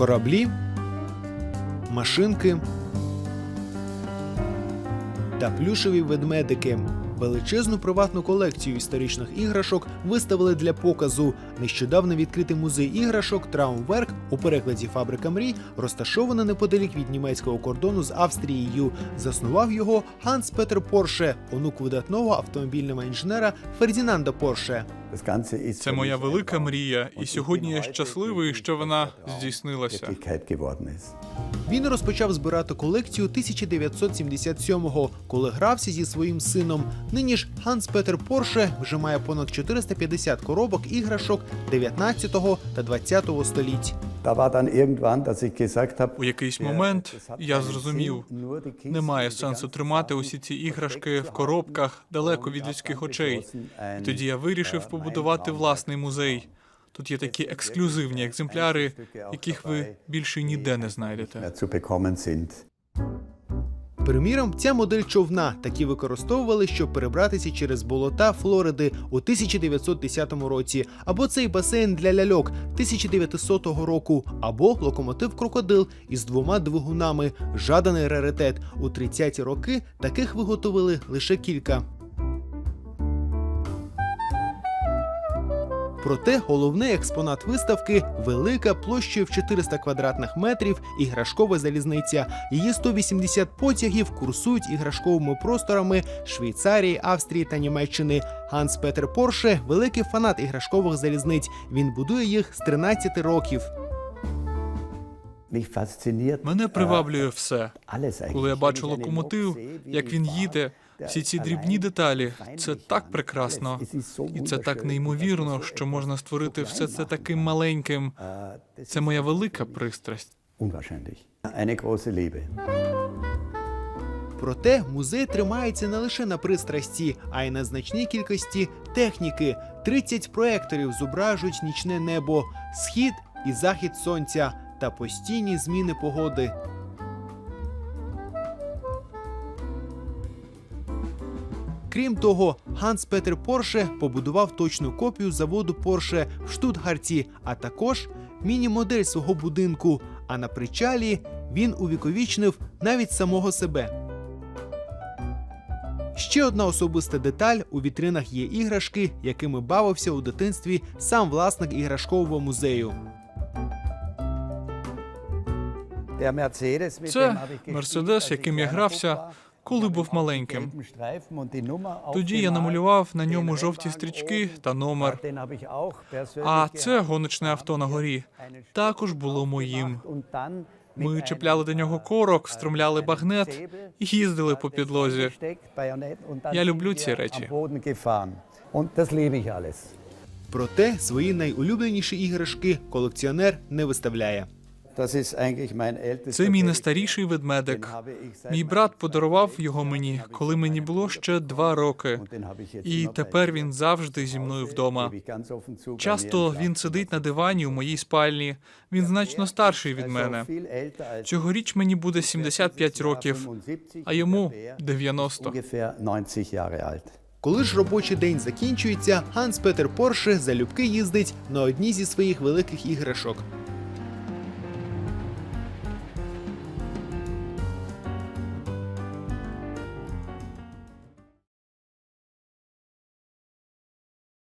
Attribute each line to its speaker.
Speaker 1: кораблі, машинки та плюшеві ведмедики. Величезну приватну колекцію історичних іграшок виставили для показу. Нещодавно відкритий музей іграшок Траумверк у перекладі Фабрика мрій розташований неподалік від німецького кордону з Австрією. Заснував його Ганс Петер Порше, онук видатного автомобільного інженера Фердінанда Порше.
Speaker 2: Це моя велика мрія, і сьогодні я щасливий, що вона здійснилася.
Speaker 1: Він розпочав збирати колекцію 1977-го, коли грався зі своїм сином. Нині ж Ганс Петер Порше вже має понад 450 коробок іграшок 19 та 20 століть.
Speaker 2: У якийсь момент я зрозумів, немає сенсу тримати усі ці іграшки в коробках далеко від людських очей. І тоді я вирішив побудувати власний музей. Тут є такі ексклюзивні екземпляри, яких ви більше ніде не знайдете.
Speaker 1: Приміром, ця модель човна такі використовували, щоб перебратися через болота Флориди у 1910 році, або цей басейн для ляльок 1900 року, або локомотив крокодил із двома двигунами. Жаданий раритет. У 30-ті роки таких виготовили лише кілька. Проте головний експонат виставки велика площею в 400 квадратних метрів іграшкова залізниця. Її 180 потягів курсують іграшковими просторами Швейцарії, Австрії та Німеччини. Ганс Петер Порше великий фанат іграшкових залізниць. Він будує їх з 13 років.
Speaker 2: Мене приваблює все. Коли я бачу локомотив, як він їде, всі ці дрібні деталі, це так прекрасно. І це так неймовірно, що можна створити все це таким маленьким. Це моя велика пристрасть.
Speaker 1: Проте музей тримається не лише на пристрасті, а й на значній кількості техніки. 30 проекторів зображують нічне небо, схід і захід сонця та постійні зміни погоди. Крім того, Ганс Петер Порше побудував точну копію заводу Порше в Штутгарті, а також міні-модель свого будинку. А на причалі він увіковічнив навіть самого себе. Ще одна особиста деталь у вітринах є іграшки, якими бавився у дитинстві сам власник іграшкового музею.
Speaker 2: Це мерседес, яким я грався, коли був маленьким. Тоді я намалював на ньому жовті стрічки та номер. А це гоночне авто на горі також було моїм. Ми чіпляли до нього корок, встромляли багнет і їздили по підлозі. Я люблю ці речі.
Speaker 1: Проте свої найулюбленіші іграшки колекціонер не виставляє.
Speaker 2: Це мій найстаріший ведмедик. Мій брат подарував його мені, коли мені було ще два роки. І тепер він завжди зі мною вдома. Часто він сидить на дивані у моїй спальні. Він значно старший від мене. Цьогоріч мені буде 75 років, а йому 90.
Speaker 1: Коли ж робочий день закінчується, Ганс Петер Порше залюбки їздить на одній зі своїх великих іграшок.